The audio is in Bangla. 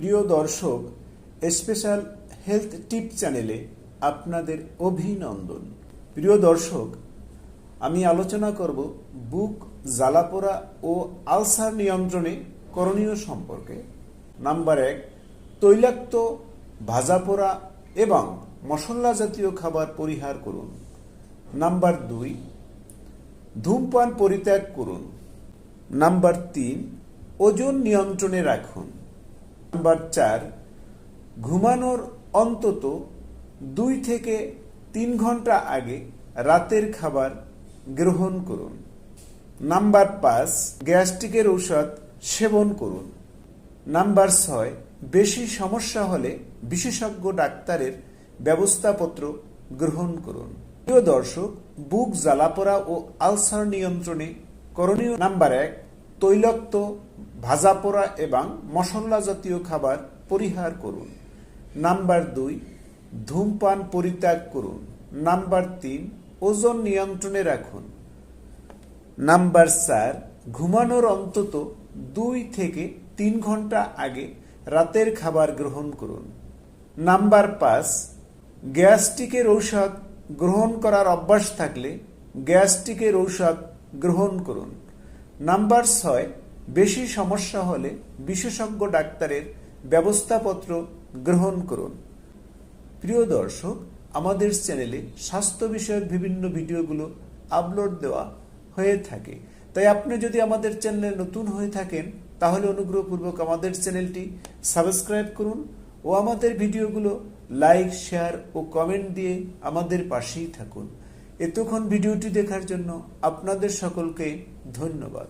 প্রিয় দর্শক স্পেশাল হেলথ টিপ চ্যানেলে আপনাদের অভিনন্দন। প্রিয় দর্শক, আমি আলোচনা করব বুক জ্বালাপোড়া ও আলসার নিয়ন্ত্রণে করণীয় সম্পর্কে। নাম্বার এক, তৈলাক্ত ভাজাপোড়া এবং মশলা জাতীয় খাবার পরিহার করুন। নাম্বার দুই, ধূমপান পরিত্যাগ করুন। নাম্বার তিন, ওজন নিয়ন্ত্রণে রাখুন। নাম্বার চার, ঘুমানোর অন্তত দুই থেকে তিন ঘণ্টা আগে রাতের খাবার গ্রহণ করুন। নাম্বার পাঁচ, গ্যাস্ট্রিকের ঔষধ সেবন করুন। নাম্বার ছয়, বেশি সমস্যা হলে বিশেষজ্ঞ ডাক্তারের ব্যবস্থাপত্র গ্রহণ করুন। প্রিয় দর্শক, বুক জ্বালাপোড়া ও আলসার নিয়ন্ত্রণে করণীয় নাম্বার এক তৈলাক্ত ভাজাপোড়া এবং মশলা জাতীয় খাবার পরিহার করুন। নাম্বার দুই, ধূমপান পরিত্যাগ করুন। নাম্বার তিন, ওজন নিয়ন্ত্রণে রাখুন। নাম্বার চার, ঘুমানোর অন্তত দুই থেকে তিন ঘণ্টা আগে রাতের খাবার গ্রহণ করুন। নাম্বার পাঁচ, গ্যাস্ট্রিকের ঔষধ গ্রহণ করার অভ্যাস থাকলে গ্যাস্ট্রিকের ঔষধ গ্রহণ করুন। নাম্বার ছয়, বেশি সমস্যা হলে বিশেষজ্ঞ ডাক্তারের ব্যবস্থাপত্র গ্রহণ করুন। প্রিয় দর্শক, আমাদের চ্যানেলে স্বাস্থ্য বিষয়ক বিভিন্ন ভিডিওগুলো আপলোড দেওয়া হয়ে থাকে। তাই আপনি যদি আমাদের চ্যানেলে নতুন হয়ে থাকেন, তাহলে অনুগ্রহপূর্বক আমাদের চ্যানেলটি সাবস্ক্রাইব করুন ও আমাদের ভিডিওগুলো লাইক, শেয়ার ও কমেন্ট দিয়ে আমাদের পাশেই থাকুন। এতক্ষণ ভিডিওটি দেখার জন্য আপনাদের সকলকে ধন্যবাদ।